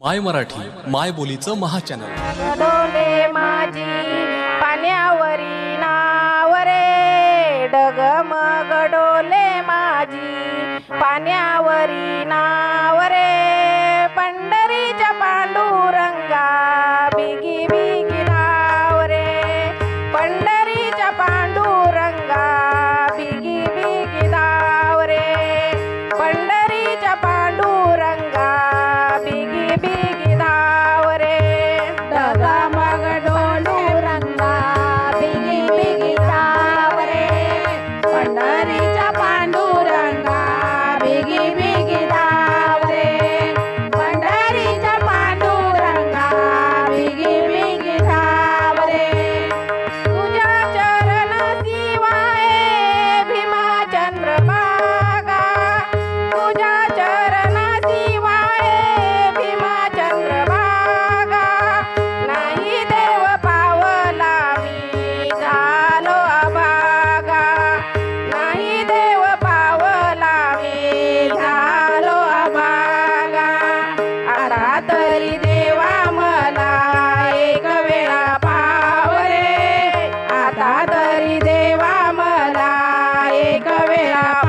माय मराठी माय बोलीचं महाचॅनल डोले माझी पाण्यावरी नावरे डगमग डोले माझी पाण्यावरी नावरे. la